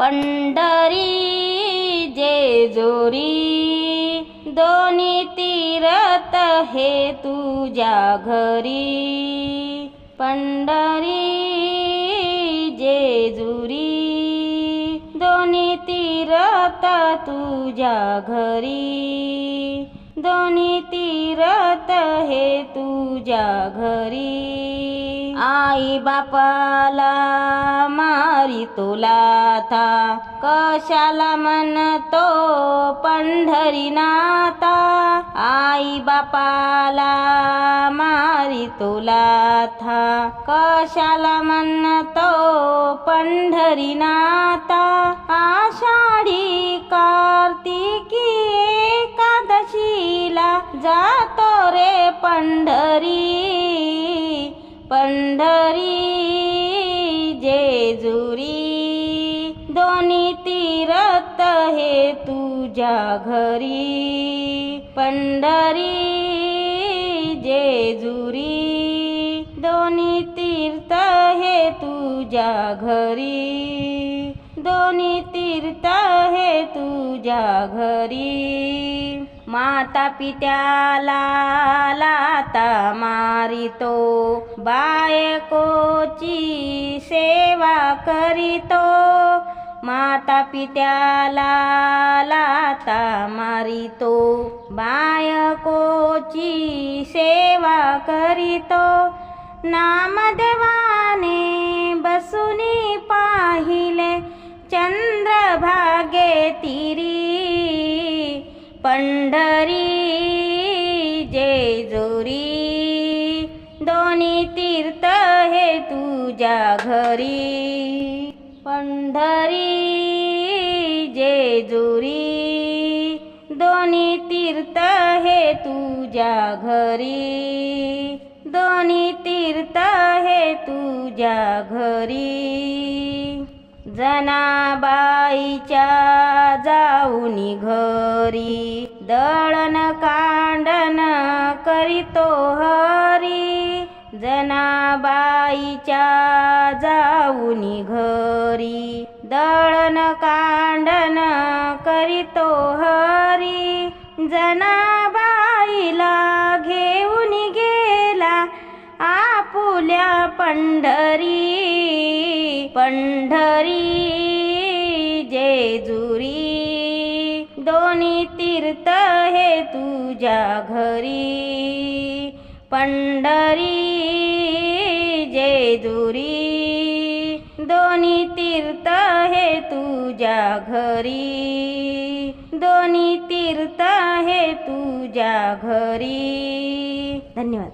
पंढरी जेजुरी दोन्ही तीरथ हे तुझ्या घरी. पंढरी जेजुरी दोन्ही तीरथ तुझ्या घरी. दोन्ही तीरथ हे तुझ्या घरी. आई बापाला मारी तुला था. कशाला म्हणतो पंढरीनाथा? आई बापाला मारी तुला था. कशाला म्हणतो पंढरीनाथा? आषाढी कार्तिकी एकादशीला जातो रे पंढरी. पंढ दोन्ही तीरथ हे तुझ्या घरी. पंढरी जेजुरी दोन्ही तीर्थ हे तुझ्या घरी. दोन्ही तीर्थ हे तुझ्या घरी. माता पित्याला लाता मारितो बायकोची सेवा करीतो. माता पित्याला लाता मारितो बायकोची सेवा करीतो नामदेवाने बसुनी पाहिले चंद्रभागे तिरी पंढरी जेजुरी दोन्ही तीर्थ हे तुझ्या घरी. पंढरी जेजुरी दोन्ही तीर्थ हे तुझ्या घरी. दोन्ही तीर्थ हे तुझ्या घरी. जनाबाईच्या जाऊनी घरी दळण कांडण करीतो हरी. जनाबाईच्या जाऊनी घरी दळण कांडन करीतो हरी. जनाबाईला घेऊन गेला आपुल्या पंढरी. पंढरी जेजुरी दोन्ही तीर्थ हे तुझ्या घरी. पंढरी जेजुरी. दोन्ही तीर्थ हे तुझ्या घरी. दोन्ही तीर्थ हे तुझ्या घरी. धन्यवाद.